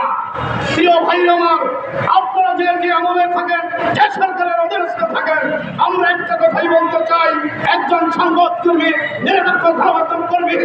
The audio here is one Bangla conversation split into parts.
না। আমার, আপনারা যে যে থাকেন থাকেন, আমরা একটা কথাই বলতে চাই, একজন সংবাদ কর্মী নিরপেক্ষ কর্মী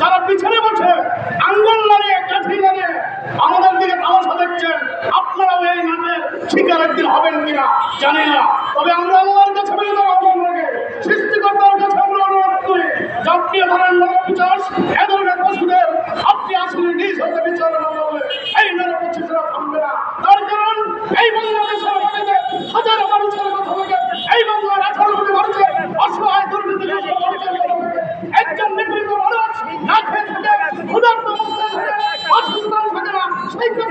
যারা পিছনে বসে আঙ্গুল নাড়িয়ে কাঠি নাড়িয়ে আমাদের দিকে তামাশা দেখছেন, আপনারাও এই নামের শিকার একদিন হবেন কিনা জানি না। তবে আমরা আল্লাহর কাছে বেদনা আহ্বান রাখি সৃষ্টিকর্তার কাছে আমরা অনুরোধ করি যাত্রী ধরেন নরপিচাস এ ধরনের পশুদের আপনি আসলে নিজ হতে বিচার করলে এই নরপিচাসরা থামবে না। তার কারণ এই বাংলাদেশের মাটিতে হাজারো মানুষের কথা থেকে এই বাংলার আঠারো কোটি মানুষের অসহায় দুর্নীতিগ্রস্ত মানুষের কথা থেকে একজন নিপীড়িত মানুষ না খেয়ে থাকে ক্ষুধার্ত অবস্থায় থাকে অসুস্থতায় থাকে না সেই কথা নিয়ে তো সংবাদ করবে।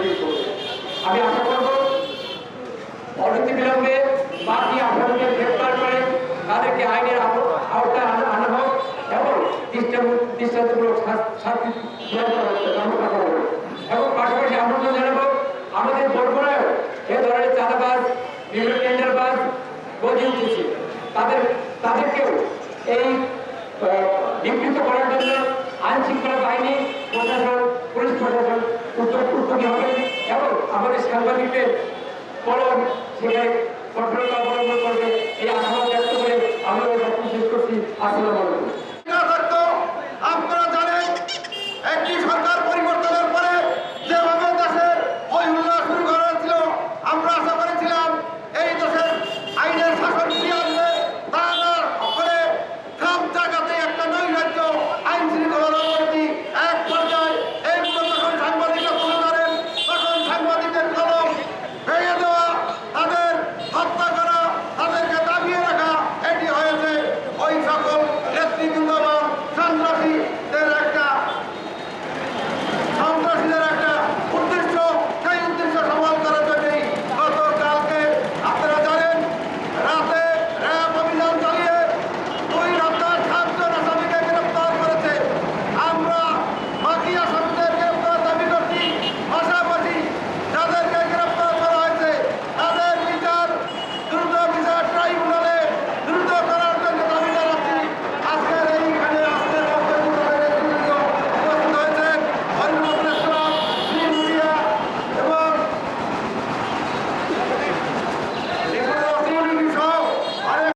ছড়িয়ে পড়বে আমি আশা করব অনতি বিলম্বে বাকি আসামিকে গ্রেপ্তার করে তাদেরকে আইনের আওতায় আনা হোক এবং দৃষ্টান্তমূলক শাস্তি। এবং পাশাপাশি আমন্ত্রণ জানাব আমাদের বরগুনায় এ ধরনের চাঁদাবাজ, বিভিন্ন টেন্ডারবাজ গজি উঠেছে তাদের তাদেরকেও এই নিবৃত্ত করার জন্য আইন শৃঙ্খলা বাহিনী প্রশাসন, পুলিশ প্রশাসন এবং আমাদের সাংবাদিকদের পরম সেখানে কঠোরতা